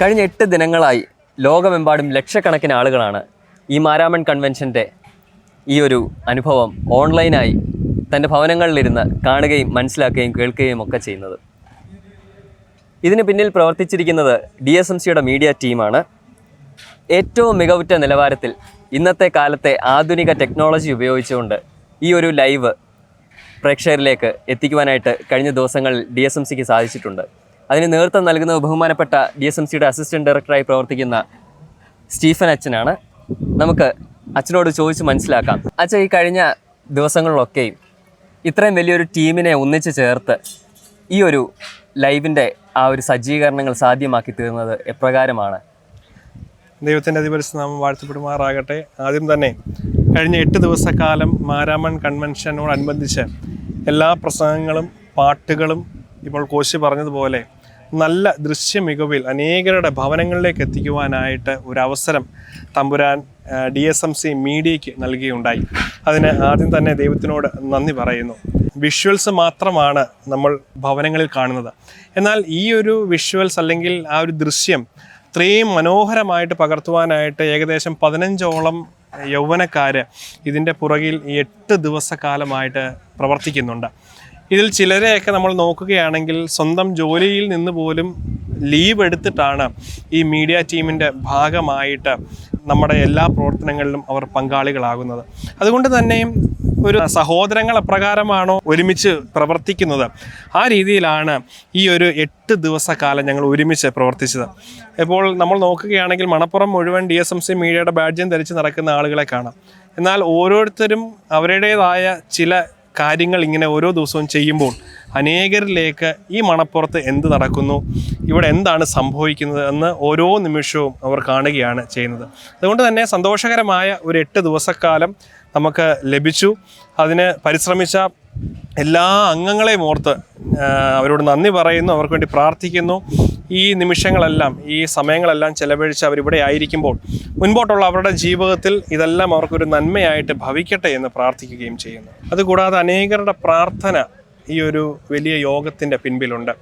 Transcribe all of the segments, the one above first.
കഴിഞ്ഞ എട്ട് ദിനങ്ങളായി ലോകമെമ്പാടും ലക്ഷക്കണക്കിന് ആളുകളാണ് ഈ മാരാമൺ കൺവെൻഷന്റെ ഈ ഒരു അനുഭവം ഓൺലൈനായി തന്റെ ഭവനങ്ങളിലിരുന്ന് കാണുകയും മനസ്സിലാക്കുകയും കേൾക്കുകയും ഒക്കെ ചെയ്യുന്നത്. ഇതിന് പിന്നിൽ പ്രവർത്തിച്ചിരിക്കുന്നത് ഡി എസ് എം സിയുടെ മീഡിയ ടീമാണ്. ഏറ്റവും മികവുറ്റ നിലവാരത്തിൽ ഇന്നത്തെ കാലത്തെ ആധുനിക ടെക്നോളജി ഉപയോഗിച്ചുകൊണ്ട് ഈ ഒരു ലൈവ് പ്രേക്ഷകരിലേക്ക് എത്തിക്കുവാനായിട്ട് കഴിഞ്ഞ ദിവസങ്ങളിൽ ഡി എസ് എം സിക്ക് സാധിച്ചിട്ടുണ്ട്. അതിന് നേതൃത്വം നൽകുന്ന ബഹുമാനപ്പെട്ട ഡി എസ് എം സിയുടെ അസിസ്റ്റന്റ് ഡയറക്ടറായി പ്രവർത്തിക്കുന്ന സ്റ്റീഫൻ അച്ഛനാണ്. നമുക്ക് അച്ഛനോട് ചോദിച്ച് മനസ്സിലാക്കാം. അച്ഛൻ ഈ കഴിഞ്ഞ ദിവസങ്ങളിലൊക്കെയും ഇത്രയും വലിയൊരു ടീമിനെ ഒന്നിച്ച് ചേർത്ത് ഈ ഒരു ലൈവിന്റെ ആ ഒരു സജ്ജീകരണങ്ങൾ സാധ്യമാക്കി തീർന്നത് എപ്രകാരമാണ്? ദൈവത്തിന്റെ അതിപരിശുനാമം വാഴ്ത്തപ്പെടുമാറാകട്ടെ. ആദ്യം തന്നെ കഴിഞ്ഞ എട്ട് ദിവസക്കാലം മാരാമൺ കൺവെൻഷനോടനുബന്ധിച്ച് എല്ലാ പ്രസംഗങ്ങളും പാട്ടുകളും ഇപ്പോൾ കോശി പറഞ്ഞതുപോലെ നല്ല ദൃശ്യ മികവിൽ അനേകരുടെ ഭവനങ്ങളിലേക്ക് എത്തിക്കുവാനായിട്ട് ഒരവസരം തമ്പുരാൻ ഡി എസ് എം സി മീഡിയയ്ക്ക് നൽകുകയുണ്ടായി അതിന് ആദ്യം തന്നെ ദൈവത്തിനോട് നന്ദി പറയുന്നു. വിഷ്വൽസ് മാത്രമാണ് നമ്മൾ ഭവനങ്ങളിൽ കാണുന്നത്. എന്നാൽ ഈ ഒരു വിഷ്വൽസ് അല്ലെങ്കിൽ ആ ഒരു ദൃശ്യം ഇത്രയും മനോഹരമായിട്ട് പകർത്തുവാനായിട്ട് ഏകദേശം പതിനഞ്ചോളം യൗവനക്കാർ ഇതിന്റെ പുറകിൽ എട്ട് ദിവസക്കാലമായിട്ട് പ്രവർത്തിക്കുന്നുണ്ട്. ഇതിൽ ചിലരെയൊക്കെ നമ്മൾ നോക്കുകയാണെങ്കിൽ സ്വന്തം ജോലിയിൽ നിന്ന് പോലും ലീവ് എടുത്തിട്ടാണ് ഈ മീഡിയ ടീമിന്റെ ഭാഗമായിട്ട് നമ്മുടെ എല്ലാ പ്രവർത്തനങ്ങളിലും അവർ പങ്കാളികളാകുന്നത്. അതുകൊണ്ട് തന്നെയും ഒരു സഹോദരങ്ങൾ അപ്രകാരമാണോ ഒരുമിച്ച് പ്രവർത്തിക്കുന്നത്? ആ രീതിയിലാണ് ഈ ഒരു എട്ട് ദിവസക്കാലം ഞങ്ങൾ ഒരുമിച്ച് പ്രവർത്തിച്ചത്. ഇപ്പോൾ നമ്മൾ നോക്കുകയാണെങ്കിൽ മണപ്പുറം മുഴുവൻ ഡി എസ് എം സി മീഡിയയുടെ ബാഡ്ജ്യം ധരിച്ച് നടക്കുന്ന ആളുകളെ കാണാം. എന്നാൽ ഓരോരുത്തരും അവരുടേതായ ചില കാര്യങ്ങൾ ഇങ്ങനെ ഓരോ ദിവസവും ചെയ്യുമ്പോൾ അനേകരിലേക്ക് ഈ മണപ്പുറത്ത് എന്ത് നടക്കുന്നു? ഇവിടെ എന്താണ് സംഭവിക്കുന്നത് എന്ന് ഓരോ നിമിഷവും അവർ കാണുകയാണ് ചെയ്യുന്നത്. അതുകൊണ്ട് തന്നെ സന്തോഷകരമായ ഒരു എട്ട് ദിവസക്കാലം നമുക്ക് ലഭിച്ചു. അതിന് പരിശ്രമിച്ച എല്ലാ അംഗങ്ങളെയും ഓർത്ത് അവരോട് നന്ദി പറയുന്നു. അവർക്ക് വേണ്ടി പ്രാർത്ഥിക്കുന്നു. ഈ നിമിഷങ്ങളെല്ലാം ഈ സമയങ്ങളെല്ലാം ചെലവഴിച്ച് അവരിവിടെ ആയിരിക്കുമ്പോൾ മുൻപോട്ടുള്ള അവരുടെ ജീവിതത്തിൽ ഇതെല്ലാം അവർക്കൊരു നന്മയായിട്ട് ഭവിക്കട്ടെ എന്ന് പ്രാർത്ഥിക്കുകയും ചെയ്യുന്നു. അതുകൂടാതെ അനേകരുടെ പ്രാർത്ഥന ഈ ഒരു വലിയ യോഗത്തിന്റെ പിൻപിലുണ്ട്.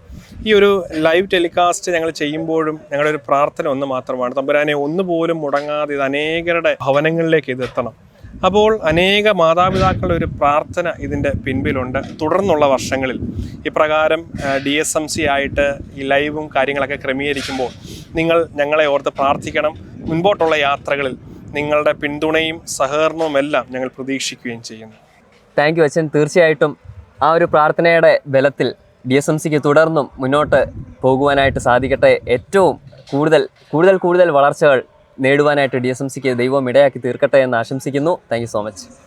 ഈ ഒരു ലൈവ് ടെലികാസ്റ്റ് ഞങ്ങൾ ചെയ്യുമ്പോഴും ഞങ്ങളുടെ ഒരു പ്രാർത്ഥന ഒന്ന് മാത്രമാണ്. തമ്പുരാനെ ഒന്നുപോലും മുടങ്ങാതെ ഇത് അനേകരുടെ ഭവനങ്ങളിലേക്ക് ഇത് എത്തണം. അപ്പോൾ അനേക മാതാപിതാക്കളുടെ ഒരു പ്രാർത്ഥന ഇതിന്റെ പിൻപിലുണ്ട്. തുടർന്നുള്ള വർഷങ്ങളിൽ ഇപ്രകാരം ഡി എസ് എം സി ആയിട്ട് ഈ ലൈവും കാര്യങ്ങളൊക്കെ ക്രമീകരിക്കുമ്പോൾ നിങ്ങൾ ഞങ്ങളെ ഓർത്ത് പ്രാർത്ഥിക്കണം. മുൻപോട്ടുള്ള യാത്രകളിൽ നിങ്ങളുടെ പിന്തുണയും സഹകരണവും എല്ലാം ഞങ്ങൾ പ്രതീക്ഷിക്കുകയും ചെയ്യുന്നു. താങ്ക് യു അച്ഛൻ. തീർച്ചയായിട്ടും ആ ഒരു പ്രാർത്ഥനയുടെ ബലത്തിൽ ഡി എസ് എം സിക്ക് തുടർന്നും മുന്നോട്ട് പോകുവാനായിട്ട് സാധിക്കട്ടെ. ഏറ്റവും കൂടുതൽ കൂടുതൽ കൂടുതൽ വളർച്ചകൾ നേടുവാനായിട്ട് ഡി എസ് എം സിക്ക് ദൈവം ഇടയാക്കി തീർക്കട്ടെ എന്ന് ആശംസിക്കുന്നു. Thank so much